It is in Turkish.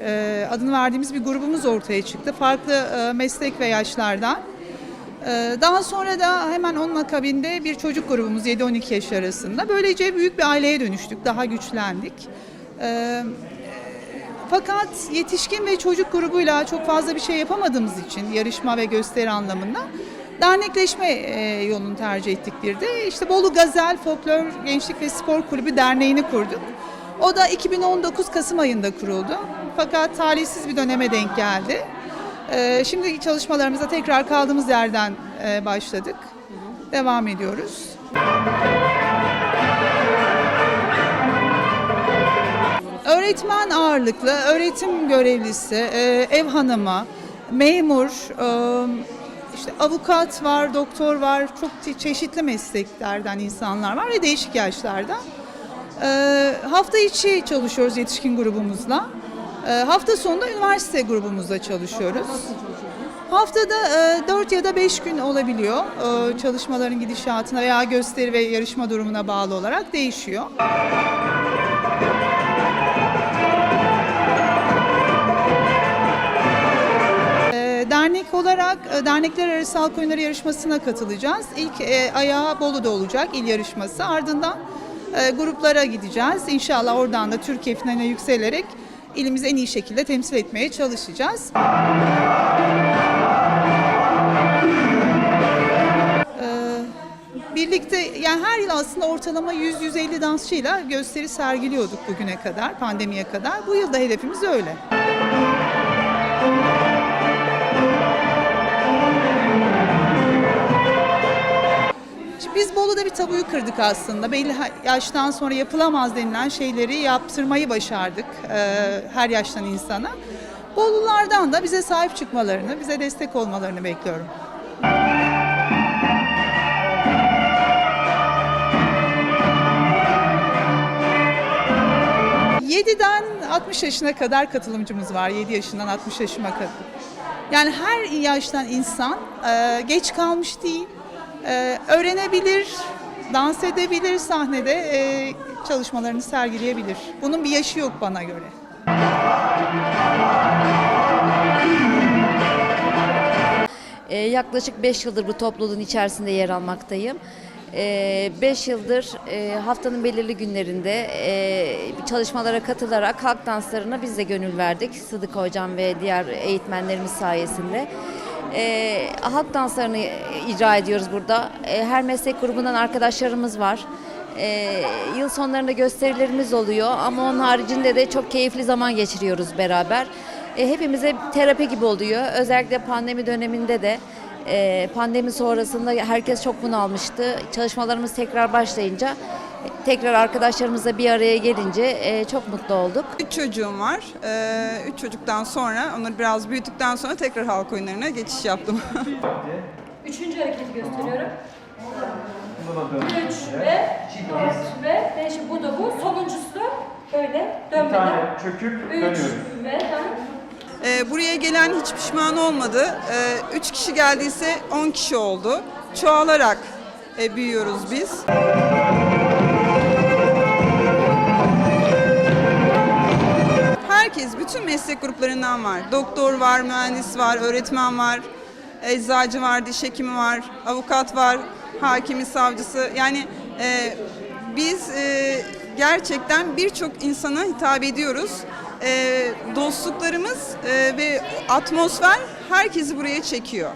e, adını verdiğimiz bir grubumuz ortaya çıktı. Farklı e, meslek ve yaşlardan. E, Daha sonra da hemen onun akabinde bir çocuk grubumuz 7-12 yaş arasında. Böylece büyük bir aileye dönüştük, daha güçlendik. Fakat yetişkin ve çocuk grubuyla çok fazla bir şey yapamadığımız için yarışma ve gösteri anlamında dernekleşme yolunu tercih ettik bir de. İşte Bolu Gazel Folklor Gençlik ve Spor Kulübü Derneği'ni kurduk. O da 2019 Kasım ayında kuruldu. Fakat talihsiz bir döneme denk geldi. E, Şimdi çalışmalarımıza tekrar kaldığımız yerden e, başladık. Devam ediyoruz. Öğretmen ağırlıklı, öğretim görevlisi, e, ev hanımı, memur, e, işte avukat var, doktor var, çok çe- çeşitli mesleklerden insanlar var ve değişik yaşlarda. E, Hafta içi çalışıyoruz yetişkin grubumuzla. E, Hafta sonunda üniversite grubumuzla çalışıyoruz. Haftada 4 ya da 5 gün olabiliyor e, çalışmaların gidişatına veya gösteri ve yarışma durumuna bağlı olarak değişiyor. Dernek olarak e, dernekler arası halk oyunları yarışmasına katılacağız. İlk e, ayağı Bolu'da olacak il yarışması. Ardından e, gruplara gideceğiz. İnşallah oradan da Türkiye finaline yükselerek ilimizi en iyi şekilde temsil etmeye çalışacağız. Ee, Birlikte yani her yıl aslında ortalama 100-150 dansçıyla gösteri sergiliyorduk bugüne kadar, pandemiye kadar. Bu yıl da hedefimiz öyle. Biz Bolu'da bir tabuyu kırdık aslında. Belli yaştan sonra yapılamaz denilen şeyleri yaptırmayı başardık e, her yaştan insana. Bolulardan da bize sahip çıkmalarını, bize destek olmalarını bekliyorum. 7'den 60 yaşına kadar katılımcımız var. 7 yaşından 60 yaşıma kadar. Yani her yaştan insan e, geç kalmış değil, e, öğrenebilir, dans edebilir sahnede, e, çalışmalarını sergileyebilir. Bunun bir yaşı yok bana göre. Ee, yaklaşık 5 yıldır bu topluluğun içerisinde yer almaktayım. 5 yıldır e, haftanın belirli günlerinde e, çalışmalara katılarak halk danslarına biz de gönül verdik. Sıdık Hocam ve diğer eğitmenlerimiz sayesinde. E, halk danslarını icra ediyoruz burada. E, her meslek grubundan arkadaşlarımız var. E, yıl sonlarında gösterilerimiz oluyor ama onun haricinde de çok keyifli zaman geçiriyoruz beraber. E, hepimize terapi gibi oluyor. Özellikle pandemi döneminde de e, pandemi sonrasında herkes çok bunalmıştı. Çalışmalarımız tekrar başlayınca tekrar arkadaşlarımızla bir araya gelince e, çok mutlu olduk. Üç çocuğum var. Ee, üç çocuktan sonra, onları biraz büyüttükten sonra tekrar halk oyunlarına geçiş yaptım. Üçüncü hareketi gösteriyorum. Üç ve dört ve beş. Bu da bu. Sonuncusu da böyle Bir dönmeden. tane çöküp Üç ve tamam. Ee, buraya gelen hiç pişman olmadı. Ee, üç kişi geldiyse on kişi oldu. Çoğalarak e, büyüyoruz biz. Herkes, bütün meslek gruplarından var. Doktor var, mühendis var, öğretmen var, eczacı var, diş hekimi var, avukat var, hakimi, savcısı. Yani e, biz e, gerçekten birçok insana hitap ediyoruz. E, dostluklarımız e, ve atmosfer herkesi buraya çekiyor.